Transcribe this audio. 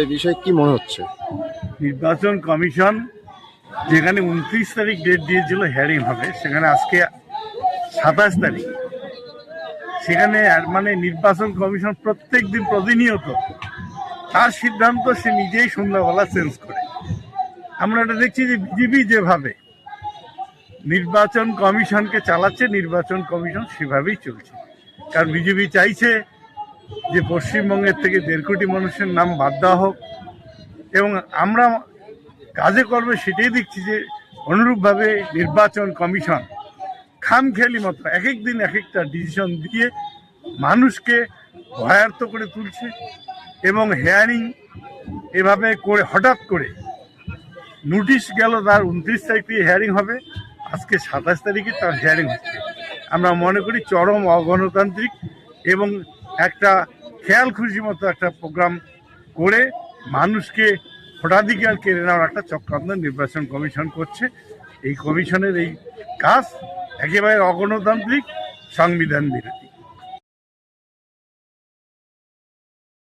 এই বিষয়ে কি মনে হচ্ছে? নির্বাচন কমিশন যেখানে উনত্রিশ তারিখ ডেট দিয়েছিল হ্যারিং হবে, সেখানে আজকে সাতাশ তারিখ। সেখানে মানে নির্বাচন কমিশন প্রত্যেক দিন প্রতিনিয়ত তার সিদ্ধান্ত সে নিজেই সন্ধ্যাবেলা চেঞ্জ করে। আমরা এটা দেখছি যে বিজেপি যেভাবে নির্বাচন কমিশনকে চালাচ্ছে, নির্বাচন কমিশন সেভাবেই চলছে। কারণ বিজেপি চাইছে যে পশ্চিমবঙ্গের থেকে দেড় কোটি মানুষের নাম বাদ দেওয়া হোক। এবং আমরা কাজে করবে সেটাই দেখছি যে অনুরূপভাবে নির্বাচন কমিশন খামখেয়ালি মতো এক এক দিন এক একটা ডিসিশন দিয়ে মানুষকে ভয়ার্থ করে তুলছে এবং হেয়ারিং এভাবে করে হঠাৎ করে নোটিশ গেল তার উনত্রিশ তারিখ থেকে হেয়ারিং হবে। আজকে সাতাশ তারিখে তার হেয়ারিং হচ্ছে। আমরা মনে করি চরম অগণতান্ত্রিক এবং একটা খেয়াল খুশি মতো একটা প্রোগ্রাম করে মানুষকে ভোটাধিকার কেড়ে নেওয়ার একটা চক্রান্ত নির্বাচন কমিশন করছে। এই কমিশনের এই কাজ একেবারে অগণতান্ত্রিক, সংবিধান বিরোধী।